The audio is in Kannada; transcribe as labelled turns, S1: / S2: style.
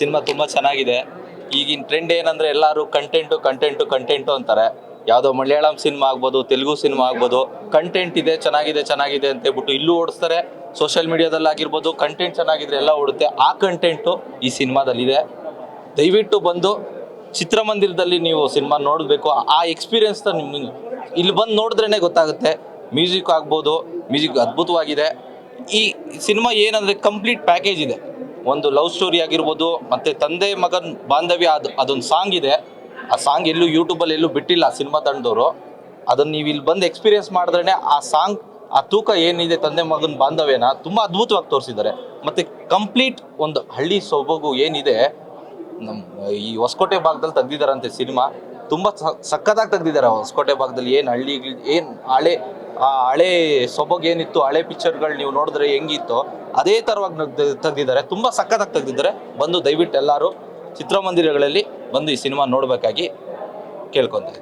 S1: ಸಿನಿಮಾ ತುಂಬ ಚೆನ್ನಾಗಿದೆ. ಈಗಿನ ಟ್ರೆಂಡ್ ಏನಂದ್ರೆ ಎಲ್ಲರೂ ಕಂಟೆಂಟು ಕಂಟೆಂಟು ಕಂಟೆಂಟು ಅಂತಾರೆ. ಯಾವುದೋ ಮಲಯಾಳಂ ಸಿನಿಮಾ ಆಗ್ಬೋದು, ತೆಲುಗು ಸಿನಿಮಾ ಆಗ್ಬೋದು ಕಂಟೆಂಟ್ ಇದೆ, ಚೆನ್ನಾಗಿದೆ ಚೆನ್ನಾಗಿದೆ ಅಂತ ಹೇಳ್ಬಿಟ್ಟು ಇಲ್ಲೂ ಓಡಿಸ್ತಾರೆ. ಸೋಷಿಯಲ್ ಮೀಡಿಯಾದಲ್ಲಿ ಆಗಿರ್ಬೋದು ಕಂಟೆಂಟ್ ಚೆನ್ನಾಗಿದ್ರೆ ಎಲ್ಲ ಓಡುತ್ತೆ. ಆ ಕಂಟೆಂಟು ಈ ಸಿನಿಮಾದಲ್ಲಿದೆ. ದಯವಿಟ್ಟು ಬಂದು ಚಿತ್ರಮಂದಿರದಲ್ಲಿ ನೀವು ಸಿನಿಮಾ ನೋಡಬೇಕು. ಆ ಎಕ್ಸ್ಪೀರಿಯನ್ಸ್ನ ನಿಮ್ಗೆ ಇಲ್ಲಿ ಬಂದು ನೋಡಿದ್ರೇ ಗೊತ್ತಾಗುತ್ತೆ. ಮ್ಯೂಸಿಕ್ ಆಗ್ಬೋದು ಮ್ಯೂಸಿಕ್ ಅದ್ಭುತವಾಗಿದೆ. ಈ ಸಿನಿಮಾ ಏನಂದರೆ ಕಂಪ್ಲೀಟ್ ಪ್ಯಾಕೇಜ್ ಇದೆ. ಒಂದು ಲವ್ ಸ್ಟೋರಿ ಆಗಿರ್ಬೋದು, ಮತ್ತು ತಂದೆ ಮಗನ ಬಾಂಧವ್ಯ ಅದು, ಅದೊಂದು ಸಾಂಗ್ ಇದೆ. ಆ ಸಾಂಗ್ ಎಲ್ಲೂ ಯೂಟ್ಯೂಬಲ್ಲಿ ಎಲ್ಲೂ ಬಿಟ್ಟಿಲ್ಲ ಸಿನಿಮಾ ತಂಡದವರು. ಅದನ್ನು ನೀವು ಇಲ್ಲಿ ಬಂದು ಎಕ್ಸ್ಪೀರಿಯನ್ಸ್ ಮಾಡಿದ್ರೆ ಆ ಸಾಂಗ್ ಆ ತೂಕ ಏನಿದೆ ತಂದೆ ಮಗನ ಬಾಂಧವ್ಯನ ತುಂಬ ಅದ್ಭುತವಾಗಿ ತೋರಿಸಿದ್ದಾರೆ. ಮತ್ತು ಕಂಪ್ಲೀಟ್ ಒಂದು ಹಳ್ಳಿ ಸೊಬಗು ಏನಿದೆ ನಮ್ಮ ಈ ಹೊಸಕೋಟೆ ಭಾಗದಲ್ಲಿ ತೆಗ್ದಿದ್ದಾರಂತೆ ಸಿನಿಮಾ. ತುಂಬ ಸಕ್ಕತ್ತಾಗಿ ತೆಗ್ದಿದ್ದಾರೆ ಹೊಸಕೋಟೆ ಭಾಗದಲ್ಲಿ ಏನು ಹಳ್ಳಿ ಏನು ಹಳೆ ಆ ಹಳೆ ಸೊಬಗೇನಿತ್ತು, ಹಳೆ ಪಿಕ್ಚರ್ಗಳು ನೀವು ನೋಡಿದ್ರೆ ಹೆಂಗಿತ್ತು, ಅದೇ ಥರವಾಗಿ ತೆಗೆದಿದ್ದಾರೆ. ತುಂಬ ಸಕ್ಕತ್ತಾಗಿ ತೆಗೆದಿದ್ದಾರೆ. ಬಂದು ದಯವಿಟ್ಟು ಎಲ್ಲರೂ ಚಿತ್ರಮಂದಿರಗಳಲ್ಲಿ ಬಂದು ಈ ಸಿನಿಮಾ ನೋಡಬೇಕಾಗಿ ಕೇಳ್ಕೊತಾರೆ